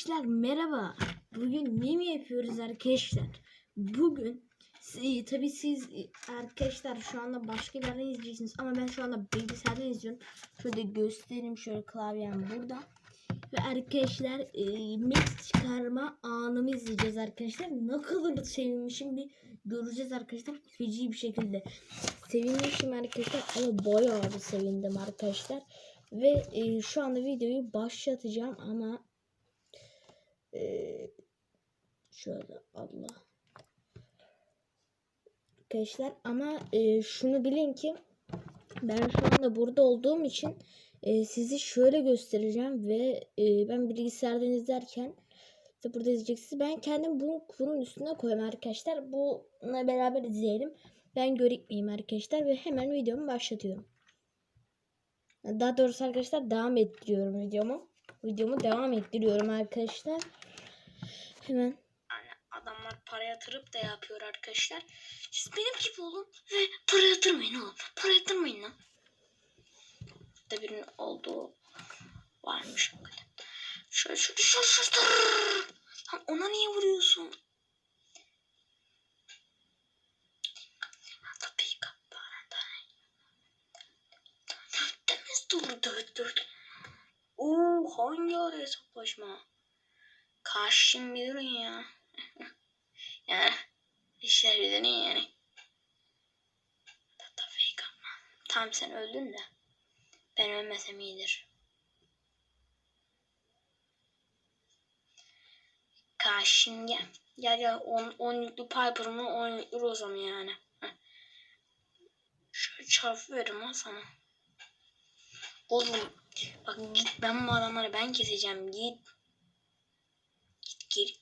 Arkadaşlar merhaba. Bugün ne mi yapıyoruz arkadaşlar? Bugün si- tabii siz e, arkadaşlar şu anda başka bir yerden izleyeceksiniz ama ben şu anda bilgisayardan izliyorum. Şöyle göstereyim şöyle klavyem burada. Ve arkadaşlar e, mix çıkarma anımı izleyeceğiz arkadaşlar. Ne kadar sevinmişim bir göreceğiz arkadaşlar. Feci bir şekilde. Sevinmişim arkadaşlar ama bayağı bir sevindim arkadaşlar. Ve e, şu anda videoyu başlatacağım ama e, şöyle Allah arkadaşlar ama e, şunu bilin ki ben şu anda burada olduğum için e, sizi şöyle göstereceğim ve e, ben bilgisayardan izlerken de burada izleyeceksiniz. Ben kendim bunu bunun üstüne koyayım arkadaşlar. Bununla beraber izleyelim. Ben görükmeyeyim arkadaşlar ve hemen videomu başlatıyorum. Daha doğrusu arkadaşlar devam ettiriyorum videomu. Videomu devam ettiriyorum arkadaşlar. Hemen. Adamlar para yatırıp da yapıyor arkadaşlar. Siz benim gibi olun ve para yatırmayın oğlum. Para yatırmayın lan. Da birinin olduğu varmış. Şöyle şöyle şöyle şöyle. Lan ona niye vuruyorsun? Tabii kapağında. Temiz dört dört. Oo hangi ara hesaplaşma? Karşım bir durun ya. yani işler bir yani. Tabii kapma. Tam sen öldün de. Ben ölmesem iyidir. Karşım gel. Gel gel 10 10 yüklü Piper'ımı 10 yüklü Roza'mı yani. Şöyle çarpı veririm lan sana. Oğlum bak git ben bu adamları ben keseceğim git. Git geri.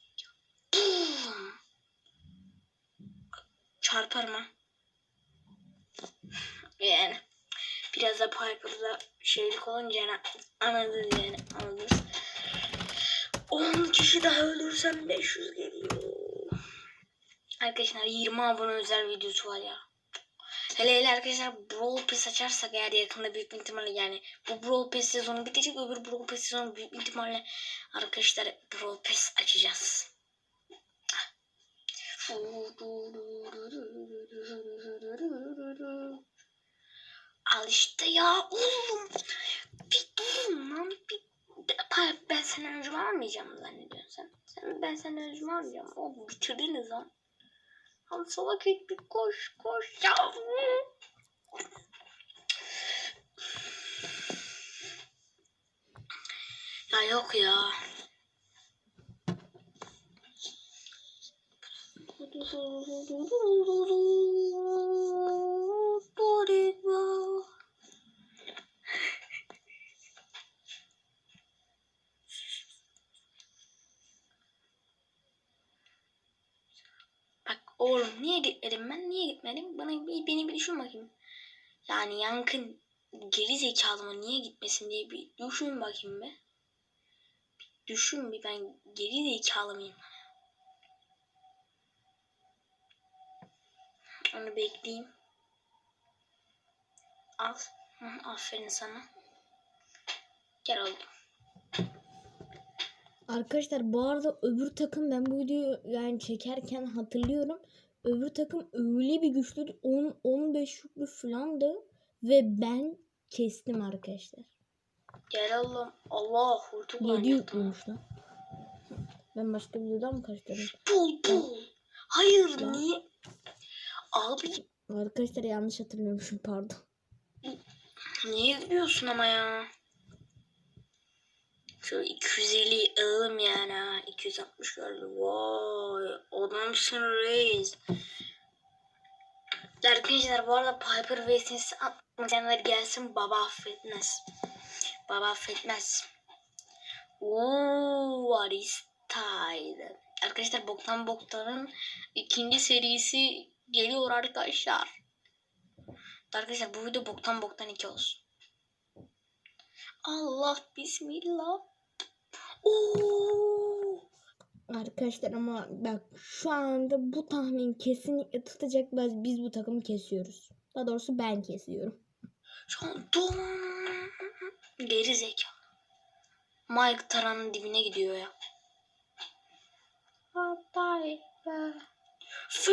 Boom. Çarparım ha. Yani biraz da Piper'da şeylik olunca yani anladınız yani anladınız. 10 kişi daha ölürsem 500 geliyor. Arkadaşlar 20 abone özel videosu var ya. Hele hele arkadaşlar Brawl Pass açarsak eğer yakında büyük ihtimalle yani bu Brawl Pass sezonu bitecek öbür Brawl Pass sezonu büyük ihtimalle arkadaşlar Brawl Pass açacağız. Al işte ya oğlum. Bir durun lan. Bir, ben, senden önce almayacağım zannediyorsun sen? sen ben senden önce almayacağım. Oğlum bitirdiniz lan. Lan salak et bir koş koş ya. Ya yok ya. Bak oğlum niye gitmedim ben? Niye gitmedim? Bana bir, beni bir düşün bakayım. Yani yankın geri zekalı mı niye gitmesin diye bir düşün bakayım be. Bir düşün bir ben geri zekalı mıyım? Onu bekleyeyim. Al. Aferin sana. Gel oğlum. Arkadaşlar bu arada öbür takım ben bu videoyu yani çekerken hatırlıyorum. Öbür takım öyle bir güçlüydü. 10 15 yüklü falandı ve ben kestim arkadaşlar. Gel oğlum. Allah hortum 7 yüklüymüş lan. Ben başka bir videodan mı kaçtırdım? Bul bul. Hayır niye? Abi Arkadaşlar yanlış hatırlıyormuşum pardon. niye gülüyorsun ama ya? Şöyle 250 alalım yani ha. 260 geldi. Vay adamsın reis. Arkadaşlar bu arada Piper vs atmayanlar gelsin baba affetmez. Baba affetmez. Ooo what is style. Arkadaşlar Boktan Boktan'ın ikinci serisi geliyor arkadaşlar. Arkadaşlar bu video Boktan Boktan 2 olsun. Allah bismillah. Arkadaşlar ama bak şu anda bu tahmin kesinlikle tutacak. Biz, biz bu takımı kesiyoruz. Daha doğrusu ben kesiyorum. Şu an. Geri zeka. Mike taranın dibine gidiyor ya. Hatta Fü.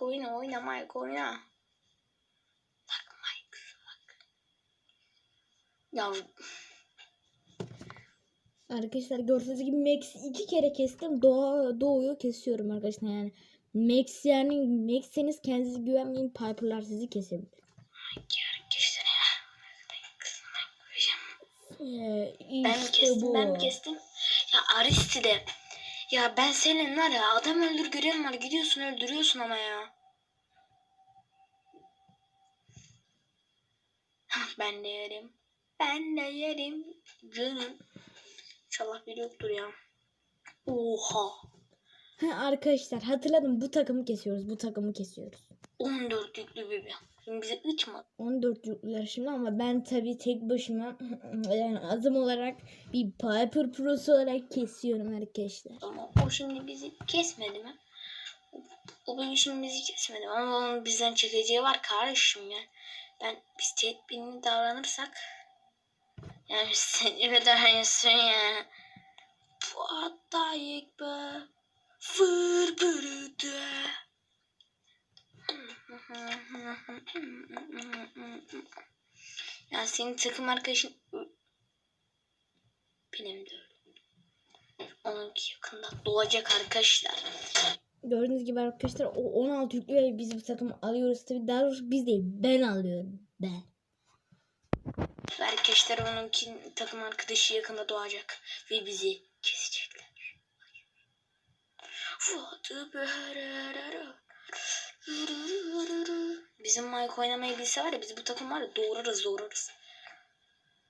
Mike oyna oyna Mike oyna. Bak Mike bak. Ya Arkadaşlar gördüğünüz gibi Max iki kere kestim. Doğa, doğuyu kesiyorum arkadaşlar yani. Max yani Max'seniz kendinize güvenmeyin. Piper'lar sizi kesebilir. Ben ben. Ee, Ben işte kestim bu. ben kestim? Ya Aristi'de. Ya ben senin var ya adam öldür görevim var gidiyorsun öldürüyorsun ama ya. Ben de yerim. Ben de yerim. Canım. İnşallah biri yoktur ya. Oha. Ha, arkadaşlar hatırladım bu takımı kesiyoruz. Bu takımı kesiyoruz. 14 yüklü bebe. Şimdi bize 3 mü? 14 yüklüler şimdi ama ben tabii tek başıma yani adım olarak bir Piper Pro'su olarak kesiyorum arkadaşlar. Ama o şimdi bizi kesmedi mi? O, benim şimdi bizi kesmedi ama onun bizden çekeceği var kardeşim ya. Ben biz tedbirli davranırsak yani biz tedbirli davranıyorsun ya. Bu hatta yek be. Fır bürüdü. Ya senin takım arkadaşın benim de. Onunki yakında doğacak arkadaşlar. Gördüğünüz gibi arkadaşlar o 16 yüklü ve biz bu takımı alıyoruz tabii daha doğrusu biz değil ben alıyorum ben. Arkadaşlar onunki takım arkadaşı yakında doğacak ve bizi kesecekler. Bizim Mike oynamayı bilse var ya biz bu takım var ya doğururuz doğururuz.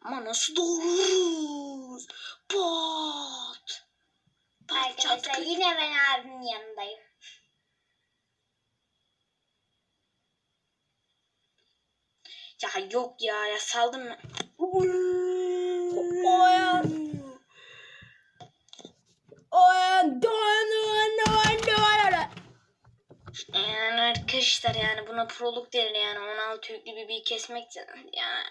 Ama nasıl doğururuz? Pat. Pat Arkadaşlar yine ben abimin yanındayım. Ya yok ya ya saldım ben. Oyan. Oyan doğan. Yani arkadaşlar yani buna proluk denir yani 16 yüklü bir bir kesmek yani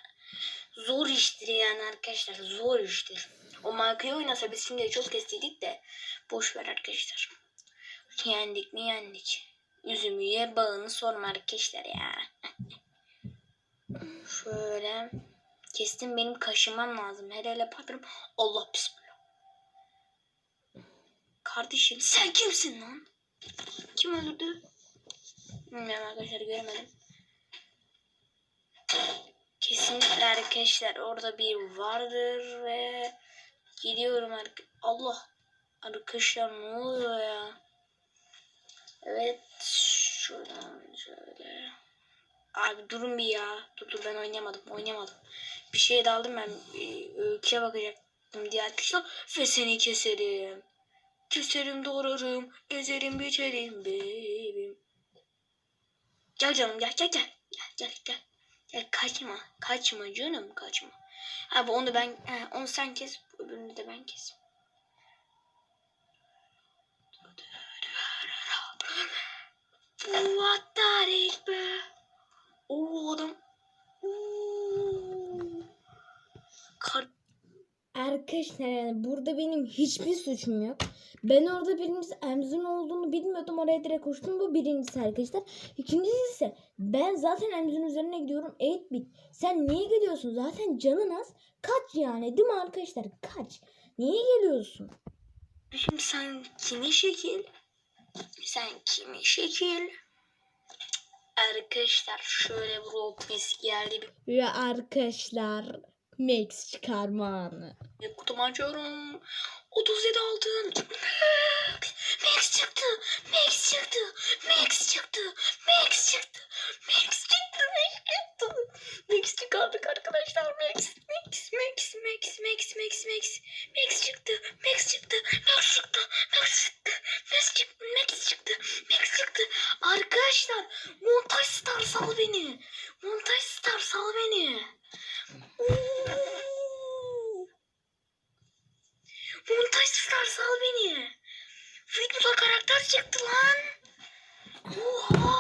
zor iştir yani arkadaşlar zor iştir. O markayı oynasa biz şimdi çok kestiydik de boş ver arkadaşlar. Yendik mi yendik. Üzümü ye bağını sorma arkadaşlar ya. Şöyle kestim benim kaşımam lazım. Her ele patırım. Allah bismillah. Kardeşim sen kimsin lan? Kim öldürdü? Bilmiyorum arkadaşlar göremedim. Kesinlikle arkadaşlar orada bir vardır ve gidiyorum ark Allah arkadaşlar ne oluyor ya? Evet şuradan şöyle. Abi durun bir ya. Dur dur ben oynayamadım oynayamadım. Bir şeye daldım ben. Öyküye bakacaktım diye arkadaşlar. Ve seni keserim. Keserim doğrarım. Ezerim biçerim bebeğim. Gel canım gel gel gel. Gel gel gel. Gel kaçma. Kaçma canım kaçma. Abi onu ben he, onu sen kes. Öbürünü de ben kes. What the be? Oo adam. Oo. Kar Arkadaşlar yani burada benim hiçbir suçum yok. Ben orada birincisi Emzin olduğunu bilmiyordum. Oraya direkt koştum. Bu birincisi arkadaşlar. İkincisi ise ben zaten Emzin üzerine gidiyorum. 8 bit. Sen niye gidiyorsun? Zaten canın az. Kaç yani değil mi arkadaşlar? Kaç. Niye geliyorsun? Şimdi sen kimi şekil? Sen kimi şekil? Arkadaşlar şöyle bir Robis geldi Ve arkadaşlar Max çıkarma anı. Kutumu açıyorum. 37 altın. Max çıktı. Max çıktı. Max çıktı. Max çıktı. Max çıktı. Max çıktı. Max çıkardık arkadaşlar. Max. Max. Max. Max. Max. Max. Max. Max çıktı. Max çıktı. Max çıktı. Max çıktı. Max çıktı. Max çıktı. Max çıktı. Arkadaşlar Star sal beni. Fitness'a karakter çıktı lan. Oha.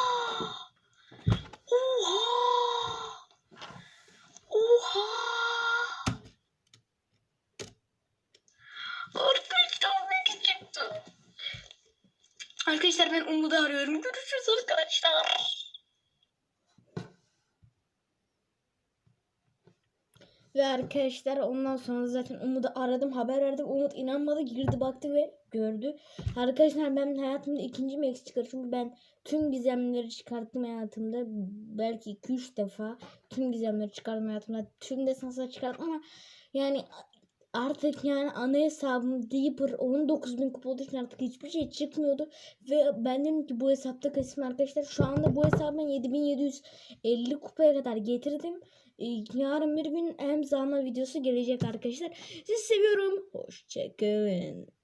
Oha. Oha. Arkadaşlar. Arkadaşlar ben Umlu'da arıyorum. Görüşürüz arkadaşlar. Ve arkadaşlar ondan sonra zaten Umut'u aradım haber verdim. Umut inanmadı girdi baktı ve gördü. Arkadaşlar ben hayatımda ikinci max çıkarım. Çünkü ben tüm gizemleri çıkarttım hayatımda. Belki 2-3 defa tüm gizemleri çıkardım hayatımda. Tüm desansları çıkarttım ama yani artık yani ana hesabım Deeper 19.000 kupa olduğu için artık hiçbir şey çıkmıyordu. Ve ben dedim ki bu hesapta kasım arkadaşlar. Şu anda bu hesabı ben 7750 kupaya kadar getirdim. Ee, Yarın bir gün hem zaman videosu gelecek arkadaşlar. Sizi seviyorum. Hoşçakalın.